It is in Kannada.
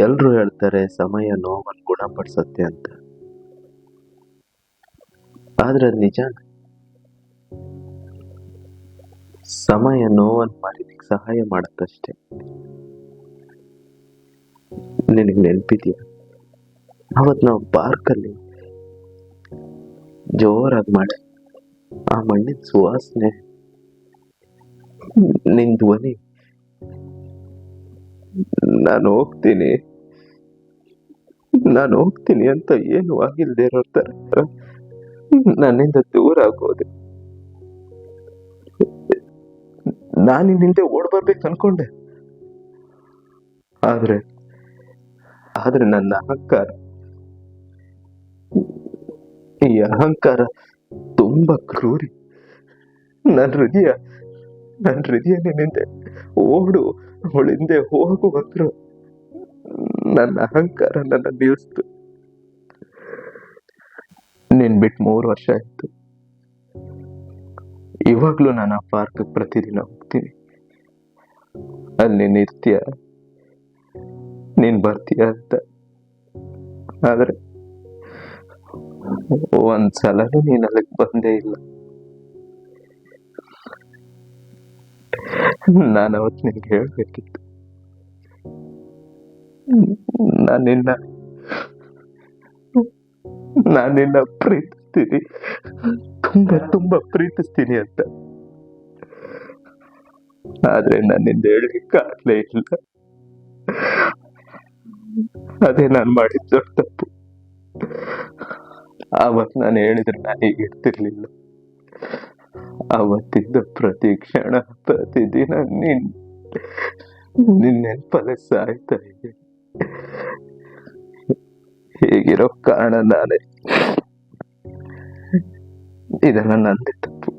ಎಲ್ರು ಹೇಳ್ತಾರೆ ಸಮಯ ನೋವನ್ನು ಗುಣಪಡಿಸುತ್ತೆ ಅಂತ. ಆದ್ರೆ ಅದು ನಿಜ ಸಮಯ ನೋವನ್ನು ಮರಿಲಿಕ್ಕೆ ಸಹಾಯ ಮಾಡತ್ತಷ್ಟೇ. ನಿನಗೆ ನೆನಪಿದೆಯಾ? ಅವತ್ ನಾವು ಪಾರ್ಕಲ್ಲಿ ಜೋರಾಗಿ ಮಾಡಿ ಆ ಮಣ್ಣಿನ ಸುವಾಸನೆ, ನಿನ್ ಧ್ವನಿ. ನಾನು ಹೋಗ್ತೀನಿ. ನಾನು ಹೋಗ್ತೀನಿ ಅಂತ ಏನು ಆಗಿಲ್ಲದೆ ಇರೋ ತರ ನನ್ನಿಂದ ದೂರ ಆಗೋದೆ. ನಾನು ಹಿಂದೆ ಓಡ್ ಬರ್ಬೇಕು ಅನ್ಕೊಂಡೆ. ಆದ್ರೆ ಆದ್ರೆ ನನ್ನ ಅಹಂಕಾರ, ಈ ಅಹಂಕಾರ ತುಂಬಾ ಕ್ರೂರಿ. ನನ್ನ ಹೃದಯ ನನ್ನ ಹೃದಯ ನಿನ್ನಿಂದೆ ಓಡು, ಅವಳಿಂದೆ ಹೋಗು ಅಂದ್ರು ನನ್ನ ಅಹಂಕಾರ ನನ್ನ ನಿಲ್ಸ್ತು ನಿನ್ ಬಿಟ್ಟು ಮೂರು ವರ್ಷ ಆಯ್ತು. ಇವಾಗ್ಲೂ ನಾನು ಆ ಪಾರ್ಕ್ ಪ್ರತಿದಿನ ಹೋಗ್ತೀನಿ. ಅಲ್ಲಿ ನೀನ್ ಇರ್ತೀಯ ನೀನ್ ಬರ್ತೀಯ ಅಂತ. ಆದ್ರೆ ಒಂದ್ಸಲನೂ ನೀನ್ ಅಲ್ಲಿಗೆ ಬಂದೇ ಇಲ್ಲ. ನಾನು ಅವತ್ತು ನಿನ್ಗೆ ಹೇಳ್ಬೇಕಿತ್ತು. ನಾನು ನಾನಿನ್ನ ನಾನು ನಿನ್ನ ಪ್ರೀತಿಸ್ತೀನಿ. ತುಂಬಾ ತುಂಬಾ ಪ್ರೀತಿಸ್ತೀನಿ ಅಂತ. ಆದ್ರೆ ನನ್ನಿಂದ ಹೇಳಲಿಕ್ಕಾಗ್ಲೇ ಇಲ್ಲ. ಅದೇ ನಾನು ಮಾಡಿದ ದೊಡ್ಡ ತಪ್ಪು. ಆವತ್ ನಾನು ಹೇಳಿದ್ರೆ ನಾನು ಈಗ ಇರ್ತಿರ್ಲಿಲ್ಲ. ಅವತ್ತಿದ್ದ ಪ್ರತಿ ಕ್ಷಣ ಪ್ರತಿದಿನ ನಿನ್ ನಿನ್ನೆ ನೆನಪಲ್ಲೇ ಸಾಯ್ತಾ ಇದೆ. ಹೀಗಿರೋ ಕಾರಣ ನಾನೇ. ಇದೆಲ್ಲ ನಂದೇ ತಪ್ಪು